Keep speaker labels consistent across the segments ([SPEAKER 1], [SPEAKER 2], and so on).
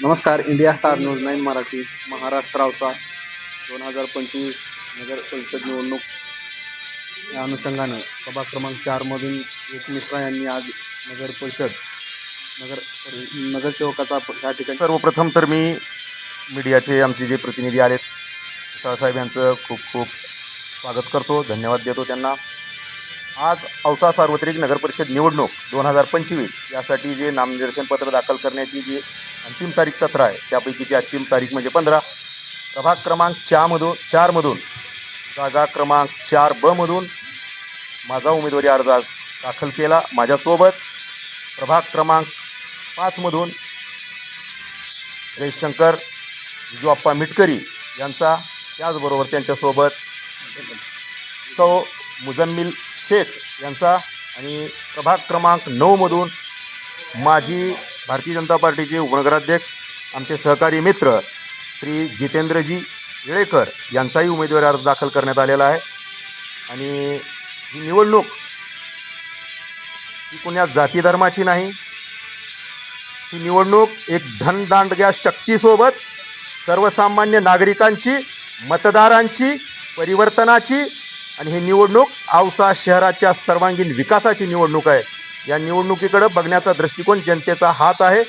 [SPEAKER 1] नमस्कार India star news nine Marathi Maharashtra Ausa दोन हजार पंचवीस नगर परिषद निवडणूक. या अनुषंगानं सभा क्रमांक चारमधून एक मिश्रा यांनी आज नगर परिषद नगर नगरसेवकाचा या ठिकाणी
[SPEAKER 2] सर्वप्रथम तर मी मीडियाचे आमचे जे प्रतिनिधी आलेत साहेब यांचं खूप खूप स्वागत करतो धन्यवाद देतो त्यांना. आज औसा सार्वत्रिक नगरपरिषद निवडणूक दोन हजार पंचवीस यासाठी जे नामनिर्देशन पत्र दाखल करण्याची जी अंतिम तारीख सतरा आहे त्यापैकीची आजची तारीख म्हणजे पंधरा. प्रभाग क्रमांक चारमधून चारमधून जागा क्रमांक चार बमधून माझा उमेदवारी अर्ज आज दाखल केला माझ्यासोबत. प्रभाग क्रमांक पाचमधून जयशंकर विजूअप्पा मिटकरी यांचा त्याचबरोबर त्यांच्यासोबत सौ मुजम्मिल शेख यांचा आणि प्रभाग क्रमांक नऊमधून माजी भारतीय जनता पार्टीचे उपनगराध्यक्ष आमचे सहकारी मित्र श्री जितेंद्रजी येळेकर यांचाही उमेदवारी अर्ज दाखल करण्यात आलेला आहे. आणि ही निवडणूक ही कुण्या जाती धर्माची नाही. ही निवडणूक एक धनदांडग्या शक्तीसोबत सर्वसामान्य नागरिकांची मतदारांची परिवर्तनाची आणि ही निवडणूक औसा शहराच्या सर्वांगीण विकासाची निवडणूक आहे. या निवडणुकीकडं बघण्याचा दृष्टिकोन जनतेचा हाच आहे.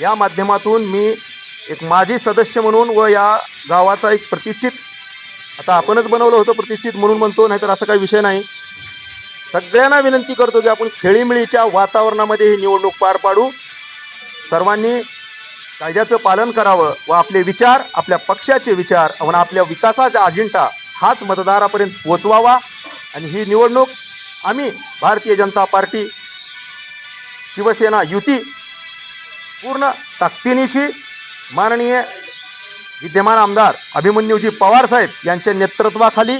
[SPEAKER 2] या माध्यमातून मी एक माजी सदस्य म्हणून व या गावाचा एक प्रतिष्ठित आता आपणच बनवलं होतं प्रतिष्ठित म्हणून म्हणतो नाहीतर असा काही विषय नाही. सगळ्यांना विनंती करतो की आपण खेळीमेळीच्या वातावरणामध्ये ही निवडणूक पार पाडू. सर्वांनी कायद्याचं पालन करावं व आपले विचार आपल्या पक्षाचे विचार व आपल्या विकासाचा अजिंठा हाच मतदारापर्यंत पोचवावा. आणि ही निवडणूक आम्ही भारतीय जनता पार्टी शिवसेना युती पूर्ण ताकदीनिशी माननीय विद्यमान आमदार अभिमन्यूजी पवार साहेब यांच्या नेतृत्वाखाली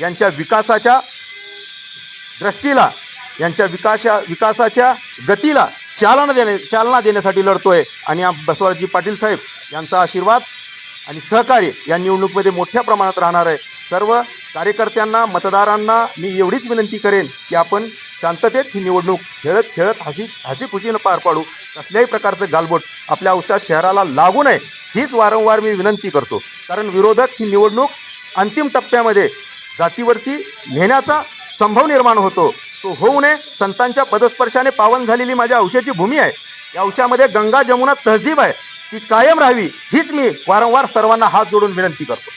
[SPEAKER 2] यांच्या विकासाच्या दृष्टीला यांच्या विकासा विकासाच्या गतीला चालना देणे चालना देण्यासाठी लढतो आहे आणि आम- पाटील साहेब यांचा आशीर्वाद आणि सहकार्य या निवडणुकीमध्ये मोठ्या प्रमाणात राहणार आहे. सर्व कार्यकर्त्यांना मतदारांना मी एवढीच विनंती करेन की आपण शांततेत ही निवडणूक खेळत खेळत हसी हसी खुशीनं पार पाडू. कसल्याही प्रकारचं गालबोट आपल्या औषध शहराला लागू नये हीच वारंवार मी विनंती करतो. कारण विरोधक ही निवडणूक अंतिम टप्प्यामध्ये जातीवरती नेण्याचा संभव निर्माण होतो. तो होऊ नये संतांच्या पदस्पर्शाने पावन झालेली माझ्या औषधाची भूमी आहे. या औषधामध्ये गंगा जमुना तहजीब आहे. ती कायम राहावी हीच मी वारंवार सर्वांना हात जोडून विनंती करतो.